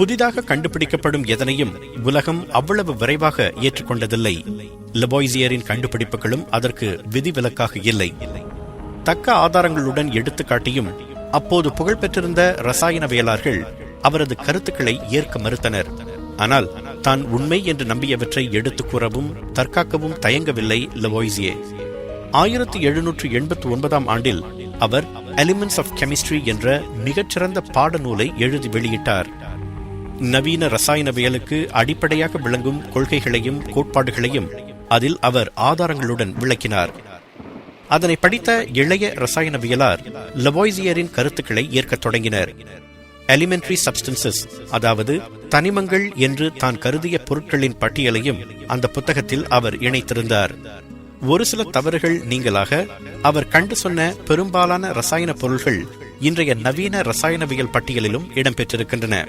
புதிதாக கண்டுபிடிக்கப்படும் எதனையும் உலகம் அவ்வளவு விரைவாக ஏற்றுக்கொண்டதில்லை. லெபாய்சியரின் கண்டுபிடிப்புகளும் அதற்கு விதிவிலக்காக இல்லை. தக்க ஆதாரங்களுடன் எடுத்துக்காட்டியும் அப்போது புகழ்பெற்றிருந்த ரசாயனவியலாளர்கள் அவரது கருத்துக்களை ஏற்க மறுத்தனர். ஆனால் தான் உண்மை என்று நம்பியவற்றை எடுத்துக் கூறவும் தற்காக்கவும் தயங்கவில்லை லவோய்சியே ஆயிரத்தி எழுநூற்று எண்பத்தி ஒன்பதாம் ஆண்டில் அவர் எலிமெண்ட்ஸ் ஆஃப் கெமிஸ்ட்ரி என்ற மிகச்சிறந்த பாடநூலை எழுதி வெளியிட்டார். நவீன ரசாயனவியலுக்கு அடிப்படையாக விளங்கும் கொள்கைகளையும் கோட்பாடுகளையும் அதில் அவர் ஆதாரங்களுடன் விளக்கினார். அதனை படித்த இளைய ரசாயனவியலார் லவாய்சியரின் கருத்துக்களை ஏற்கத் தொடங்கினர். எலிமெண்டரி சப்ஸ்டன்சஸ் அதாவது தனிமங்கள் என்று தான் கருதிய பொருட்களின் பட்டியலையும் அந்த புத்தகத்தில் அவர் இணைத்திருந்தார். ஒரு சில தவறுகள் நீங்களாக அவர் கண்டு சொன்ன பெரும்பாலான ரசாயன பொருள்கள் இன்றைய நவீன ரசாயனவியல் பட்டியலிலும் இடம்பெற்றிருக்கின்றன.